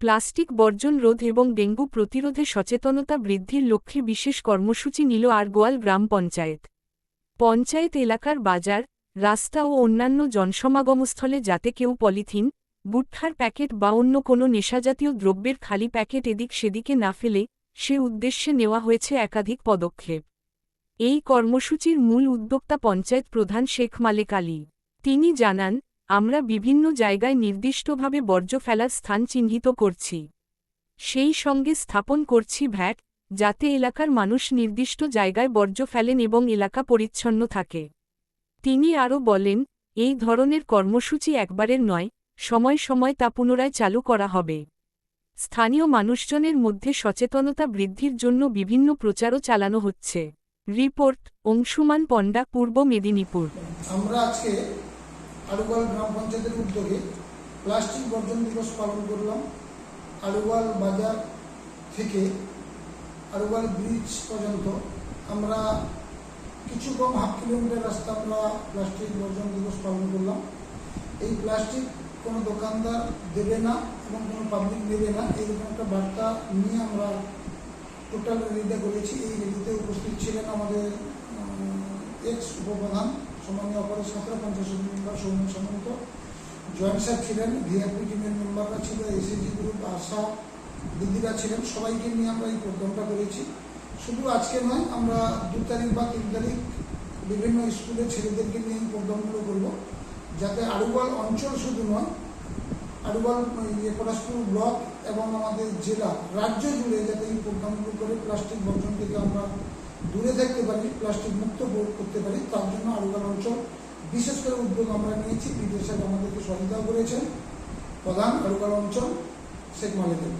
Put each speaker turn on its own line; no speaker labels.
Plastic বর্জন রোধ এবং ডেঙ্গু প্রতিরোধে সচেতনতা বৃদ্ধির লক্ষ্যে বিশেষ কর্মসূচি নিল আরগোয়াল গ্রাম পঞ্চায়েত। পঞ্চায়েত এলাকার বাজার, রাস্তা ও অন্যান্য জনসমাগমস্থলে যাতে কেউ পলিথিন বুটখার প্যাকেট বা অন্য কোনো নেশাজাতীয় দ্রব্যের খালি প্যাকেট এদিক সেদিকে না ফেলে, সে উদ্দেশ্যে নেওয়া হয়েছে একাধিক পদক্ষেপ। এই কর্মসূচির মূল উদ্যোক্তা পঞ্চায়েত প্রধান শেখ মালেক আলী। তিনি জানান আমরা বিভিন্ন জায়গায় নির্দিষ্টভাবে বর্জ্য ফেলার স্থান চিহ্নিত করছি। সেই সঙ্গে স্থাপন করছি ভ্যাট, যাতে এলাকার মানুষ নির্দিষ্ট জায়গায় বর্জ্য ফেলেন এবং এলাকা পরিচ্ছন্ন থাকে। তিনি আরও বলেন, এই ধরনের কর্মসূচি একবারের নয়, সময় সময় তা পুনরায় চালু করা হবে। স্থানীয় মানুষজনের মধ্যে সচেতনতা বৃদ্ধির জন্য বিভিন্ন প্রচারও চালানো হচ্ছে। রিপোর্ট, অংশুমান পণ্ডা, পূর্ব মেদিনীপুর।
আমরা আজকে আলুবাল গ্রাম পঞ্চায়েতের উদ্যোগে প্লাস্টিক বর্জন দিবস পালন করলাম। আলুবাল বাজার থেকে আলুবাল ব্রিজ পর্যন্ত আমরা কিছু কম হাফ কিলোমিটার রাস্তা আমরা প্লাস্টিক বর্জন দিবস পালন করলাম। এই প্লাস্টিক কোনো দোকানদার দেবে না এবং কোনো পাবলিক নেবে না। এইরকম একটা বার্তা নিয়ে আমরা টোটাল রেলিটা করেছি। এই রেলিতে উপস্থিত ছিলেন আমাদের এক্স উপপ্রধান সম্মানীয় অপরের সাঁতরা পঞ্চাশ member Soumya Samanta. Joint sir ছিলেন, ভিআইপি টিমের মেম্বাররা ছিল, এসএসজি গ্রুপ, আশা দিদিরা ছিলেন, সবাইকে নিয়ে আমরা এই প্রোগ্রামটা করেছি। শুধু আজকে নয়, আমরা দু তারিখ বা তিন তারিখ বিভিন্ন স্কুলে ছেলেদেরকে নিয়ে এই প্রোগ্রামগুলো করব। যাতে আরুবাল অঞ্চল শুধু নয় ইয়ে পলাশপুর ব্লক এবং আমাদের জেলা, রাজ্য জুড়ে যাতে এই প্রোগ্রামগুলো করে প্লাস্টিক বর্জন থেকে আমরা দূরে থাকতে পারি, প্লাস্টিক মুক্ত করতে পারি, তার জন্য আরুবাল অঞ্চল, বিশেষ করে উদ্যোগ আমরা নিয়েছি, বিদেশ আমাদেরকে সহযোগিতা করেছেন প্রধান আরুবাল অঞ্চল শেখ মালিকের।